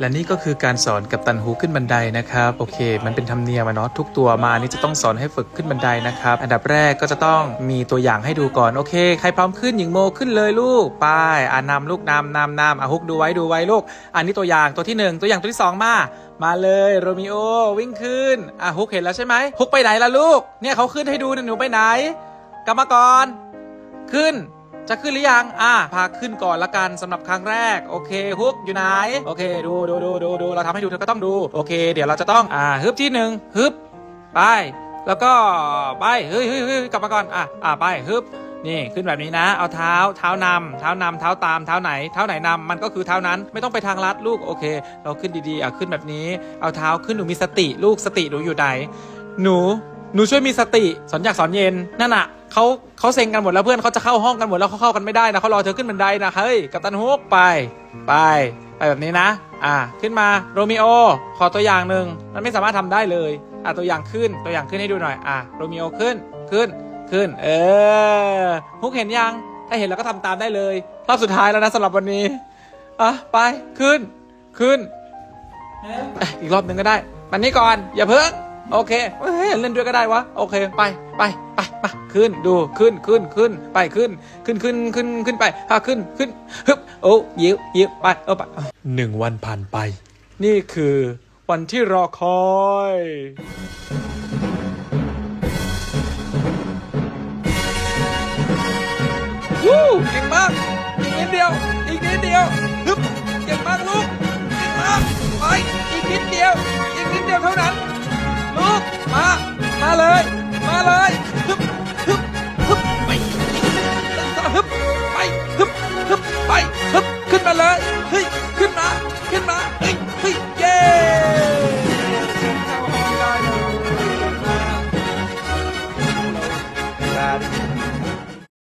และนี่ก็คือการสอนกับตันฮูขึ้นบันไดนะครับโอเค มันเป็นธรรมเนียมะเนาะทุกตัวมานี่จะต้องสอนให้ฝึกขึ้นบันไดนะครับ อันดับแรกก็จะต้องมีตัวอย่างให้ดูก่อนโอเค ใครพร้อมขึ้นหญิงโมขึ้นเลยลูกไปอ่านำลูกนำนำนำอะฮุกดูไว้ดูไว้ลูก อันนี้ตัวอย่างตัวที่หนึ่งตัวอย่างตัวที่สองมามาเลยโรมิโอวิ่งขึ้นอะฮุกเห็นแล้วใช่ไหมฮุกไปไหนล่ะลูกเนี่ยเขาขึ้นให้ดูนะหนูไปไหนกรรมกรขึ้น จะขึ้นหรือยังอะพาขึ้นก่อนละกันสำหรับครั้งแรกโอเคฮุกอยู่ไหนโอเค ดูดูดูดูดูเราทำให้ดูเธอก็ต้องดูโอเค เดี๋ยวเราจะต้องอ่าฮึบที่หนึ่งฮึบไปแล้วก็ไปเฮ้ยเฮ้ยเฮ้ยกลับมาก่อนอะอะไปฮึบนี่ขึ้นแบบนี้นะ เอาเท้า เท้านำเท้านำเท้าตาม เท้าไหน เท้าไหนนำมันก็คือเท้านั้น ไม่ต้องไปทางลัดลูก โอเค เราขึ้นดีๆ อะ ขึ้นแบบนี้ เอาเท้าขึ้น หนูมีสติ ลูก สติหนูอยู่ไหน หนู หนูช่วยมีสติสอนอยากสอนเย็นนั่นน่ะเขาเขาเซ็งกันหมดแล้วเพื่อนเขาจะเข้าห้องกันหมดแล้วเขาเข้ากันไม่ได้นะเขารอเธอขึ้นบันไดนะเฮ้ยกัปตันฮุกไปไปไปแบบนี้นะ อะขึ้นมาโรมิโอ ขอตัวอย่างหนึ่งมันไม่สามารถทำได้เลย อะตัวอย่างขึ้น ตัวอย่างขึ้นให้ดูหน่อย อะโรมิโอขึ้น ขึ้น ขึ้น เออ ฮุกเห็นยัง ถ้าเห็นแล้วก็ทำตามได้เลย รอบสุดท้ายแล้วนะสำหรับวันนี้ อะ ไป ขึ้น ขึ้นเอ้ยอีกรอบหนึ่งก็ได้ มันนี้ก่อน อย่าเพิ่ง โอเคเฮ้ยเล่นด้วยก็ได้วะโอเคไปไปไปมาขึ้นดูขึ้นขึ้นขึ้นไปขึ้นขึ้นขึ้นขึ้นขึ้นไปอะขึ้นขึ้นฮึบโอ้ยิวยิวไปเออไปหนึ่งวันผ่านไป นี่คือวันที่รอคอยวู้เก่งมาก อีกนิดเดียว อีกนิดเดียวฮึบเก่งมากลูกเก่งมากไปอีกนิดเดียว อีกนิดเดียวเท่านั้น